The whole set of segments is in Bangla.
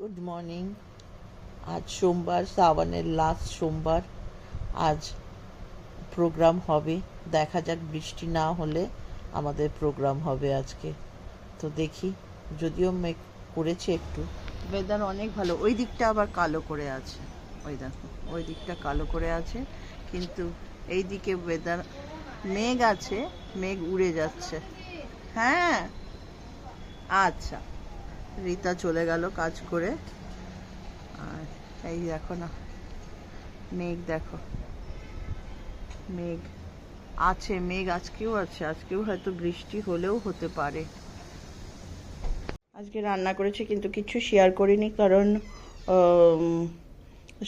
গুড মর্নিং আজ সোমবার, শ্রাবণের লাস্ট সোমবার। আজ প্রোগ্রাম হবে। দেখা যাক, বৃষ্টি না হলে আমাদের প্রোগ্রাম হবে আজকে। তো দেখি, যদিও মেঘ করেছে একটু। ওয়েদার অনেক ভালো। ওই দিকটা আবার কালো করে আছে। ওই দেখো, ওই দিকটা কালো করে আছে। কিন্তু এই দিকে ওয়েদার মেঘ আছে, মেঘ উড়ে যাচ্ছে। হ্যাঁ? আচ্ছা। রীতা চলে গেল কাজ করে। আর এই দেখো না, মেঘ দেখো। মেঘ আছে, মেঘ আজকেও আছে। আজকেও হয়তো বৃষ্টি হলেও হতে পারে। আজকে রান্না করেছি কিন্তু কিছু শেয়ার করিনি কারণ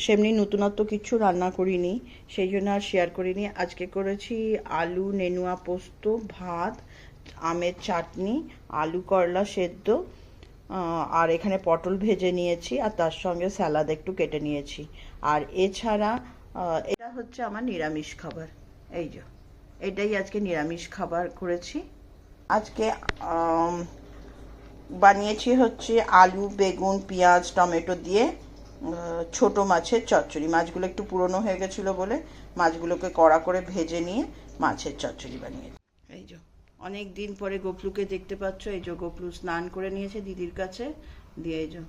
সেমনি নতুনত্ব কিছু রান্না করিনি, সেই জন্য আর শেয়ার করিনি। আজকে করেছি আলু নেনুয়া পোস্ত, ভাত, আমের চাটনি, আলু করলা সেদ্ধ আর এখানে পটল ভেজে নিয়েছি আর তার সঙ্গে স্যালাড একটু কেটে নিয়েছি। আর এছাড়া এটা হচ্ছে আমার নিরামিষ খাবার। এই যে, এটাই আজকে নিরামিষ খাবার করেছি। আজকে বানিয়েছি হচ্ছে আলু, বেগুন, পেঁয়াজ, টমেটো দিয়ে ছোট মাছের চচ্চড়ি। মাছগুলো একটু পুরনো হয়ে গেছিল বলে মাছগুলোকে কড়া করে ভেজে নিয়ে মাছের চচ্চড়ি বানিয়েছি। এই যে অনেক দিন পরে গোপলুকে দেখতে পাচ্ছ, এই যে গোপলু স্নান করে নিয়েছে দিদির কাছে। দিয়ে এই যে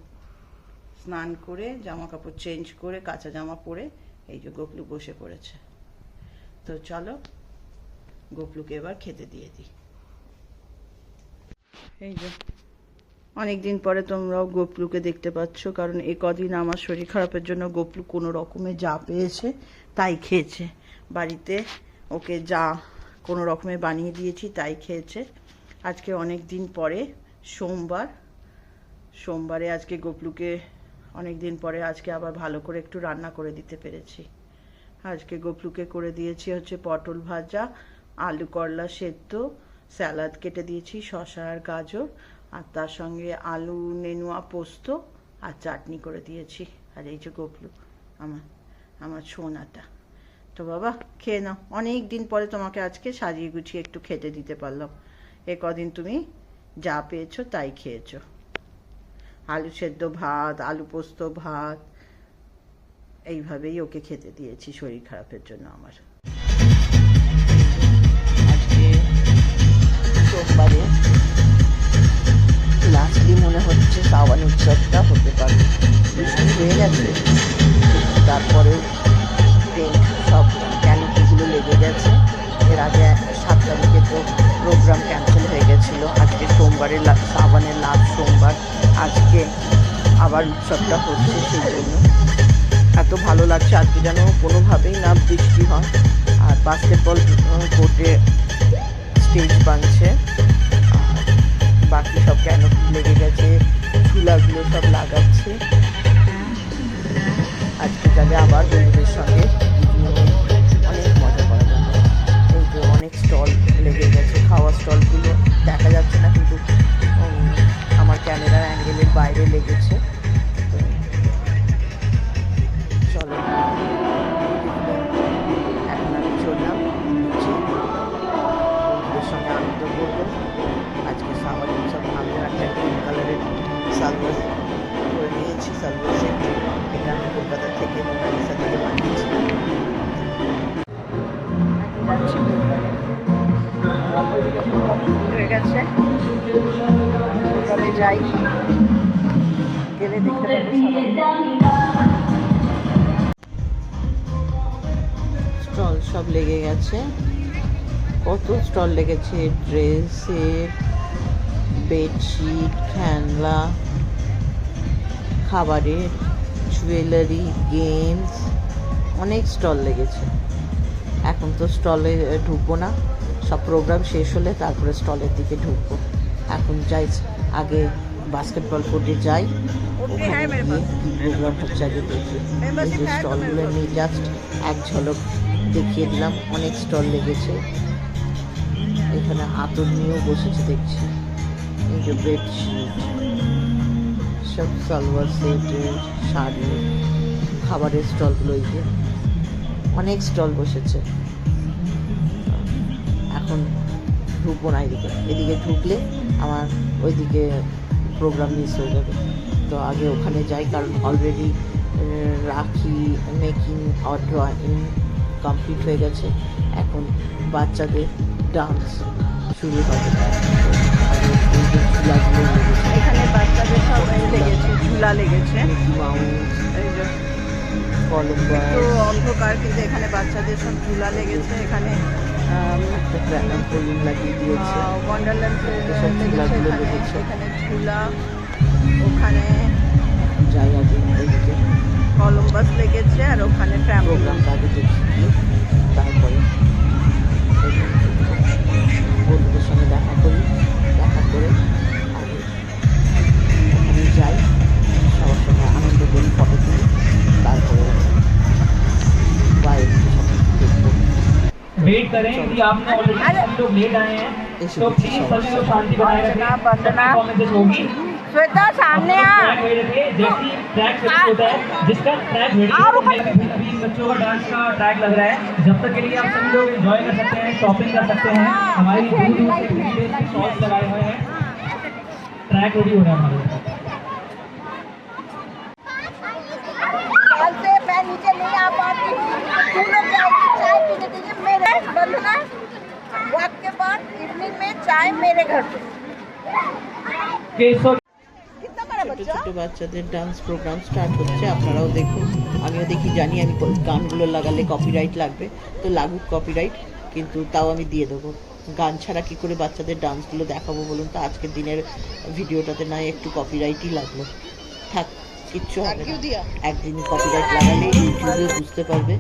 স্নান করে জামা কাপড় চেঞ্জ করে, কাঁচা জামা পরে এই যে গোপলু বসে পড়েছে। তো চলো, গোপলুকে এবার খেতে দিয়ে দিই। এই যে অনেক দিন পরে তোমরাও গোপলুকে দেখতে পাচ্ছ, কারণ এ কদিন আমার শরীর খারাপের জন্য গোপলু কোনো রকমে যা পেয়েছে তাই খেয়েছে। বাড়িতে ওকে যা কোনো রকমে বানিয়ে দিয়েছি, তাই খেয়েছে। আজকে অনেক দিন পরে, সোমবার। সোমবারে আজকে গোপলুকে অনেক দিন পরে আজকে আবার ভালো করে একটু রান্না করে দিতে পেরেছি। আজকে গোপলুকে করে দিয়েছি হচ্ছে পটল ভাজা, আলু করলা সেদ্ধ স্যালাড কেটে দিয়েছি, শসা আর গাজর, আর তার সঙ্গে আলু নেনুয়া পোস্ত আর চাটনি করে দিয়েছি। আর এই যে গোপলু, আমার আমার সোনাটা। তো বাবা, খেয়ে নাও। অনেক দিন পরে তোমাকে আজকে সাজিয়ে গুছিয়ে একটু খেতে দিতে পারলাম। এ কদিন তুমি যা পেয়েছ তাই খেয়েছো। আলু সেদ্ধ ভাত, আলু পোস্ত ভাত, এইভাবেই ওকে খেতে দিয়েছি শরীর খারাপের জন্য আমার। আজকে সোমবারে লাস্টলি মনে হচ্ছে শ্রাবণ উৎসবটা হতে পারে। বৃষ্টি হয়ে গেছে, তারপরে গেছে। এর আগে সাত তারিখে তো প্রোগ্রাম ক্যান্সেল হয়ে গেছিল। আজকে সোমবারের শ্রাবণের লাস্ট সোমবার। আজকে আবার উৎসবটা হচ্ছে সেই জন্য। এত ভালো লাগছে, আজকে যেন কোনোভাবেই না বৃষ্টি হয়। আর বাস্কেটবল কোর্টে স্টেজ বানছে। বাকি সব কেন লেগে গেছে, ঝুলাগুলো সব লাগাচ্ছে। আজকে যাবে আবার বন্ধুদের সঙ্গে। স্টল লেগে গেছে খাওয়ার স্টলগুলো দেখা যাচ্ছে না কিন্তু আমার ক্যামেরার অ্যাঙ্গেলের বাইরে লেগেছে। সব লেগে গেছে। কত স্টল লেগেছে ড্রেসের বেডশিট, খেলনা, খাবারের, জুয়েলারি, গেমস, অনেক স্টল লেগেছে। এখন তো স্টলে ঢুকবো না, সব প্রোগ্রাম শেষ হলে তারপরে স্টলের দিকে ঢুকবো। এখন যাই, আগে বাস্কেটবল কোর্টে যাই, ওখানে গিয়ে কী প্রোগ্রাম হচ্ছে আগে দেখি স্টলগুলো নিয়ে জাস্ট এক ঝলক দেখিয়ে দিলাম, অনেক স্টল লেগেছে। এখানে আতর নিয়েও বসেছে, দেখছি। এই যে বেডশিট সব সালোয়ার সেট শাড়ি, খাবারের স্টলগুলো এই যে। অনেক স্টল বসেছে। এখন ঢুকবো না এদিকে। এদিকে ঢুকলে আমার ওইদিকে প্রোগ্রাম মিস হয়ে যাবে। তো আগে ওখানে যাই, কারণ অলরেডি রাখি মেকিং আর ড্রয়িং কমপ্লিট হয়ে গেছে। এখন বাচ্চাদের ডান্স শুরু হবে। এখানে বাচ্চাদের সব লেগেছে ঝুলা লেগেছে। অন্ধকার কিন্তু এখানে বাচ্চাদের সব ঝুলা লেগেছে। এখানে ওয়ান্ডারল্যান্ড এখানে। ঝুলা ওখানে ওইদিকে কলম্বাস লেগেছে আর ওখানে ট্র্যাম্পোলিন প্রোগ্রামটা আগে দেখি গিয়ে তারপরে বন্ধুদের সঙ্গে দেখা করি দেখা করে আগে ওখানে যাই সবার সঙ্গে আনন্দ করি ফটো তুলি তারপরে বাইরে সব দেখবো वेट करें कि आपने ऑलरेडी हम लोग लेट आए हैं तो प्लीज सभी लोग शांति बनाए रखें वंदना, परफॉर्मेंसेस होगी श्वेता सामने आ। जिसका बच्चों का डांस का ट्रैक लग रहा है। जब तक के लिए आप सभी लोग एंजॉय कर सकते हैं शॉपिंग कर सकते हैं। हमारी दूर दूर से वीडियो लगाए हुए हैं। ट्रैक रेडी हो रहा है हमारे कल से मैं नीचे नहीं आ पाती तू लोग चाय पीने के लिए मेरे बंधना वक्त के बाद इवनिंग में चाय मेरे घर पे। ছোট ছোট বাচ্চাদের ডান্স প্রোগ্রাম স্টার্ট হচ্ছে আপনারাও দেখুন। আমিও দেখি জানি আমি গানগুলো লাগালে কপিরাইট লাগবে। তো লাগুক কপিরাইট কিন্তু তাও আমি দিয়ে দেবো। গান ছাড়া কী করে বাচ্চাদের ডান্সগুলো দেখাবো বলুন তো? আজকের দিনের ভিডিওটাতে নয় একটু কপিরাইটই লাগল। থাক কিচ্ছু হবে না। একদিন কপিরাইট লাগালে ইউটিউবে বুঝতে পারবে।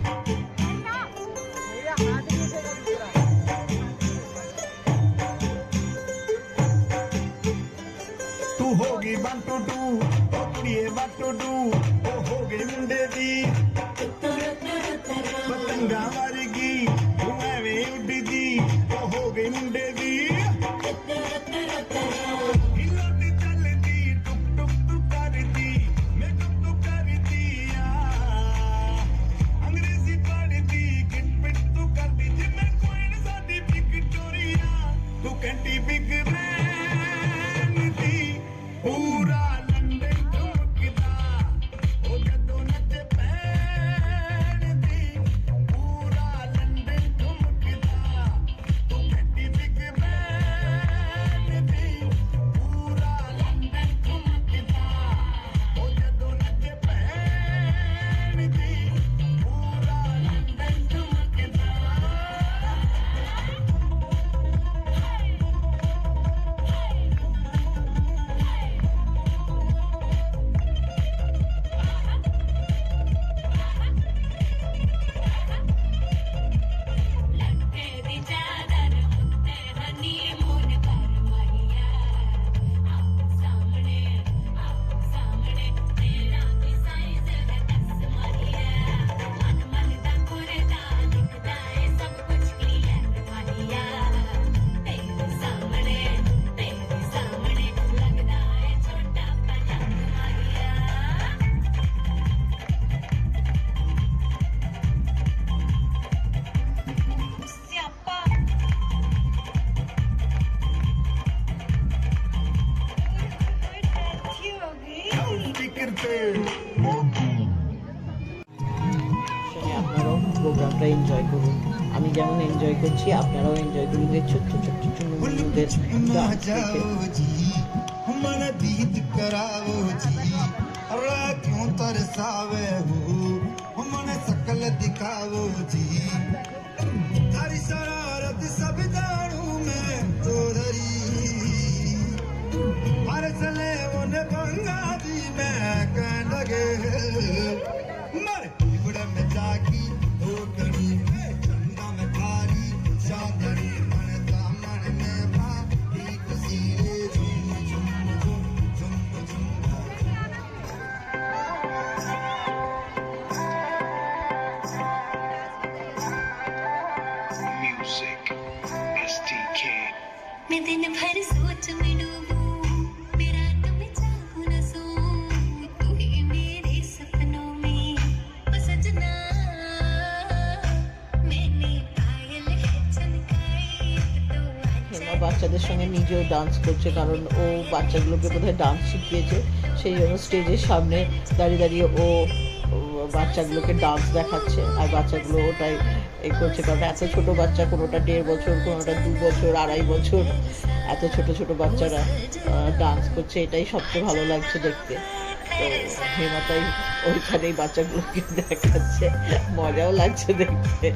ਹੋ ਗਈ ਬੰਟੂ ਟੂ ਉਹ ਕੁੜੀਏ ਬੰਟੂ ਟੂ ਉਹ ਹੋ ਗਈ ਮੁੰਡੇ ਦੀ। ਪਤੰਗਾ ਵਰਗੀ, ਤੂੰ ਐਵੇਂ ਉੱਡਦੀ, ਉਹ ਹੋ ਗਈ ਮੁੰਡੇ ਦੀ। আপনারাও এনজয় করুন। আমি যেমন এনজয় করছি আপনারাও এনজয় করুন ছোট ছোট ছোট চুনুদের मनदीत कराओ जी अरे क्यों तरसावे हो मन सकल दिखाओ जी थारी शरारत सब जानू मैं तो धरी Yeah. বাচ্চাদের সঙ্গে নিজেও ডান্স করছে, কারণ ও বাচ্চাগুলোকে বোধহয় ডান্স শিখিয়েছে। সেই জন্য স্টেজের সামনে দাঁড়িয়ে দাঁড়িয়ে ও বাচ্চাগুলোকে ডান্স দেখাচ্ছে, আর বাচ্চাগুলো ওটাই এ করছে, কারণ এত ছোট বাচ্চা কোনোটা দেড় বছর, কোনোটা দু বছর, আড়াই বছর, এত ছোট ছোট বাচ্চারা ডান্স করছে, এটাই সবচেয়ে ভালো লাগছে দেখতে। তো হেমাতাই ওইখানেই বাচ্চাগুলোকে দেখাচ্ছে, মজাও লাগছে দেখতে।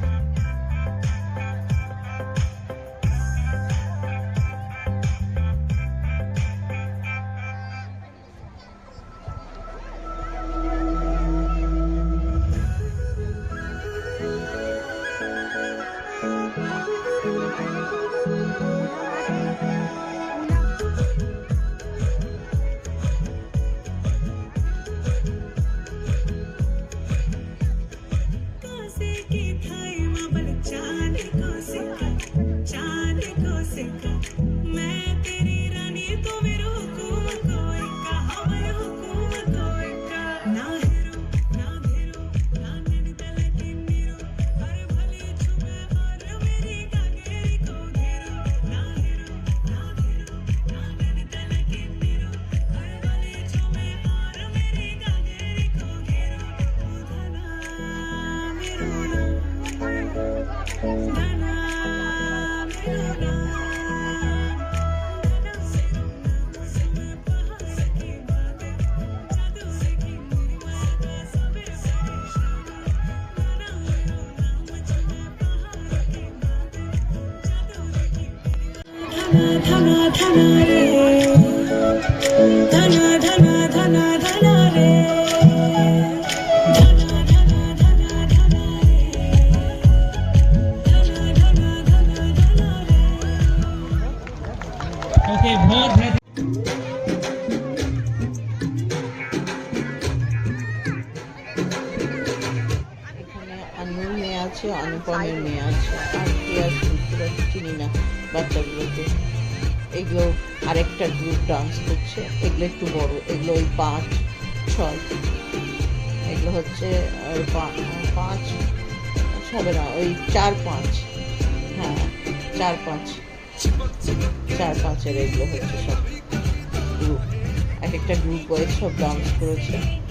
Tana, Tana, Tana, Tana, এগুলো আরেকটা গ্রুপ ডান্স করছে। এগুলো একটু বড়, এগুলো ওই পাঁচ, ছয়। এগুলো হচ্ছে পাঁচ হবে না, ওই চার পাঁচ। হ্যাঁ চার পাঁচ। চার পাঁচের এগুলো হচ্ছে সব গ্রুপ এক একটা গ্রুপ ওয়াইজ সব ডান্স করেছে।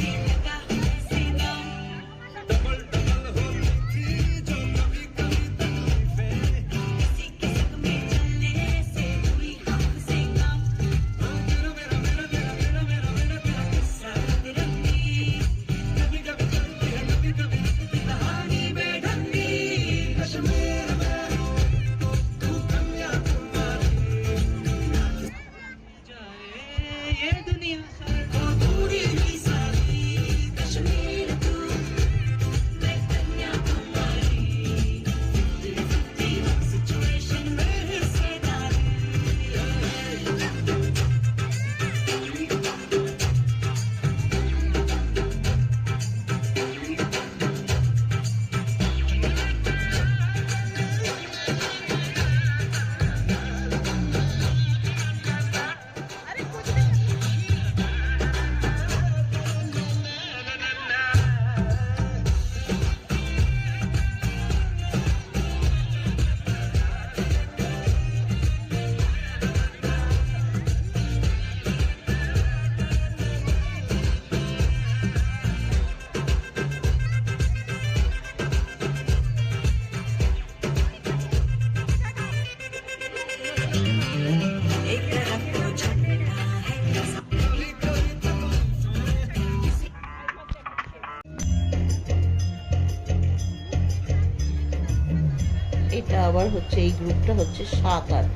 হচ্ছে এই গ্রুপটা হচ্ছে সাত আট।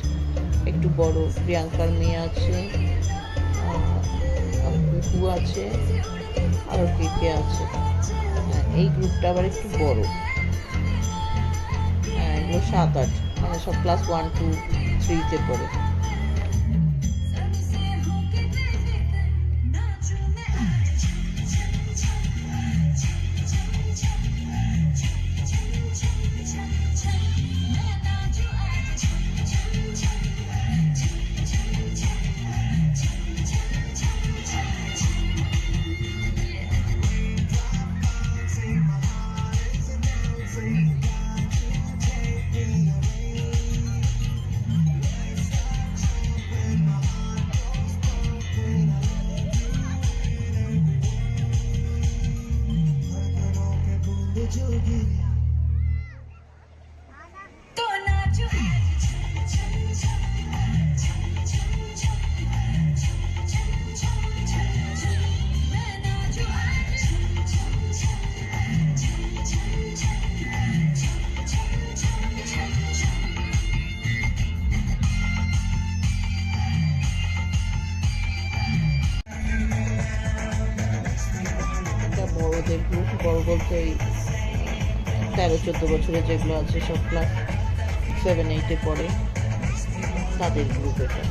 একটু বড় প্রিয়াঙ্কার মেয়ে আছে কুকু আছে আর কে কে আছে। হ্যাঁ, এই গ্রুপটা আবার একটু বড়। হ্যাঁ এগুলো সাত আট। মানে সব ক্লাস ওয়ান টু থ্রিতে পড়ে। Did you get it? চোদ্দ বছরের যেগুলো আছে সব ক্লাস সেভেন এইটে পড়ে তাদের গ্রুপ এটা।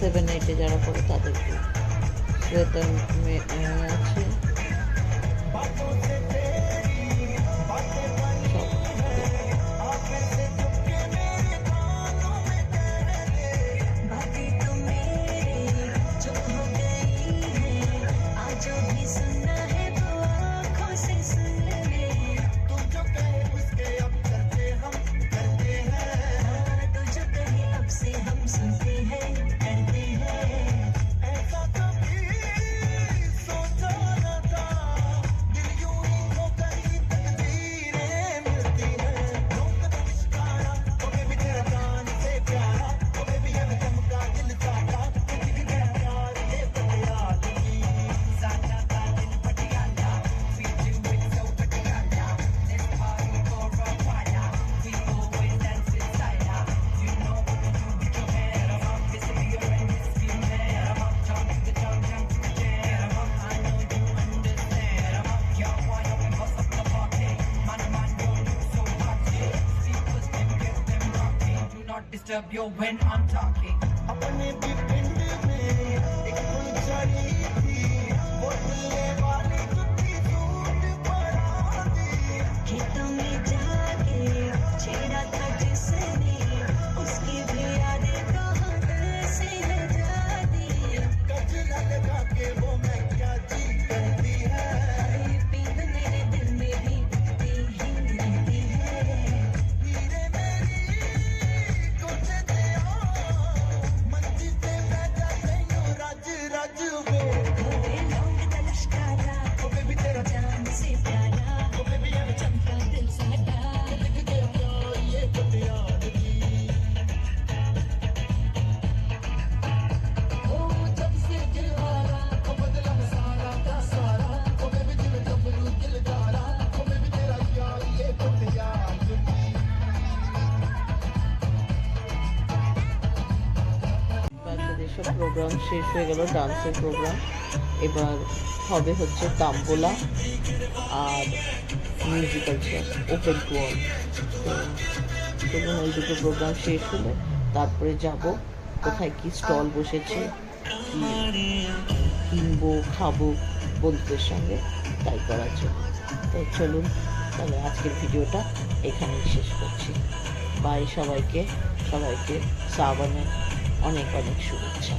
সেভেন এইটে যারা পড়ে তাদের গ্রুপ শ্বেতা আছে। disturb you when I'm talking. সব প্রোগ্রাম শেষ হয়ে গেল, ডান্সের প্রোগ্রাম। এবার হবে হচ্ছে তাম্বোলা আর মিউজিক্যাল চেয়ার ওপেন ওয়াল তো ওই দুটো প্রোগ্রাম শেষ হলে তারপরে যাব। কোথায় কি স্টল বসেছে কিনবো, খাব বন্ধুদের সঙ্গে, তাই করার জন্য। তো চলুন, তাহলে আজকের ভিডিওটা এখানেই শেষ করছি। বাই সবাইকে সবাইকে সাবানে অনেক অনেক শুভেচ্ছা।